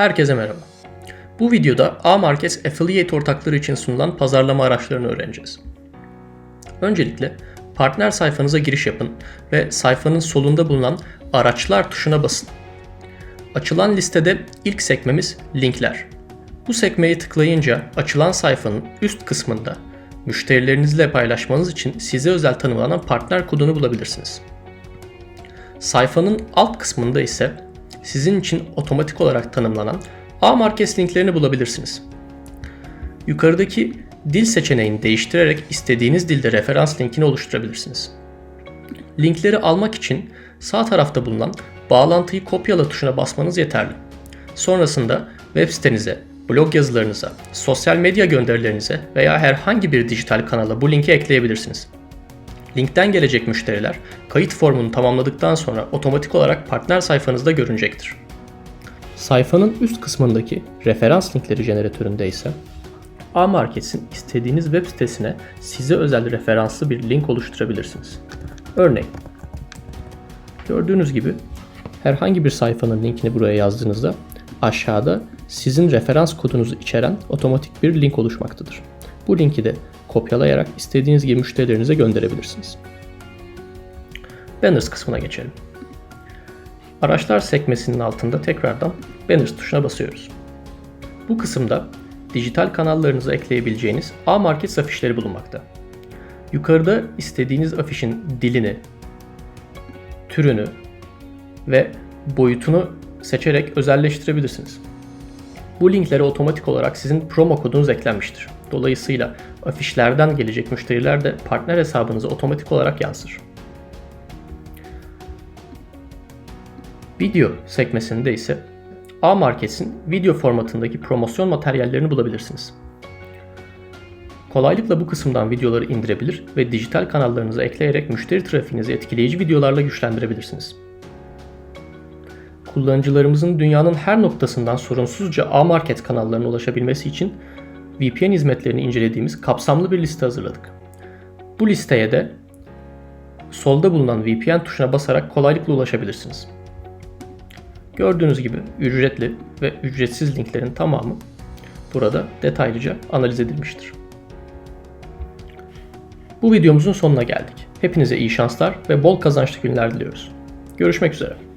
Herkese merhaba. Bu videoda A-Market Affiliate ortakları için sunulan pazarlama araçlarını öğreneceğiz. Öncelikle partner sayfanıza giriş yapın ve sayfanın solunda bulunan araçlar tuşuna basın. Açılan listede ilk sekmemiz linkler. Bu sekmeyi tıklayınca açılan sayfanın üst kısmında müşterilerinizle paylaşmanız için size özel tanımlanan partner kodunu bulabilirsiniz. Sayfanın alt kısmında ise sizin için otomatik olarak tanımlanan A-Market linklerini bulabilirsiniz. Yukarıdaki dil seçeneğini değiştirerek istediğiniz dilde referans linkini oluşturabilirsiniz. Linkleri almak için sağ tarafta bulunan bağlantıyı kopyala tuşuna basmanız yeterli. Sonrasında web sitenize, blog yazılarınıza, sosyal medya gönderilerinize veya herhangi bir dijital kanala bu linki ekleyebilirsiniz. Linkten gelecek müşteriler kayıt formunu tamamladıktan sonra otomatik olarak partner sayfanızda görünecektir. Sayfanın üst kısmındaki referans linkleri jeneratöründe ise A-Market'in istediğiniz web sitesine size özel referanslı bir link oluşturabilirsiniz. Örneğin gördüğünüz gibi herhangi bir sayfanın linkini buraya yazdığınızda aşağıda sizin referans kodunuzu içeren otomatik bir link oluşmaktadır. Bu linki de kopyalayarak istediğiniz gibi müşterilerinize gönderebilirsiniz. Banners kısmına geçelim. Araçlar sekmesinin altında tekrardan Banners tuşuna basıyoruz. Bu kısımda dijital kanallarınıza ekleyebileceğiniz A-Market afişleri bulunmakta. Yukarıda istediğiniz afişin dilini, türünü ve boyutunu seçerek özelleştirebilirsiniz. Bu linklere otomatik olarak sizin promo kodunuz eklenmiştir. Dolayısıyla afişlerden gelecek müşteriler de partner hesabınıza otomatik olarak yansır. Video sekmesinde ise A-Market'in video formatındaki promosyon materyallerini bulabilirsiniz. Kolaylıkla bu kısımdan videoları indirebilir ve dijital kanallarınıza ekleyerek müşteri trafiğinizi etkileyici videolarla güçlendirebilirsiniz. Kullanıcılarımızın dünyanın her noktasından sorunsuzca A-Market kanallarına ulaşabilmesi için VPN hizmetlerini incelediğimiz kapsamlı bir liste hazırladık. Bu listeye de solda bulunan VPN tuşuna basarak kolaylıkla ulaşabilirsiniz. Gördüğünüz gibi ücretli ve ücretsiz linklerin tamamı burada detaylıca analiz edilmiştir. Bu videomuzun sonuna geldik. Hepinize iyi şanslar ve bol kazançlı günler diliyoruz. Görüşmek üzere.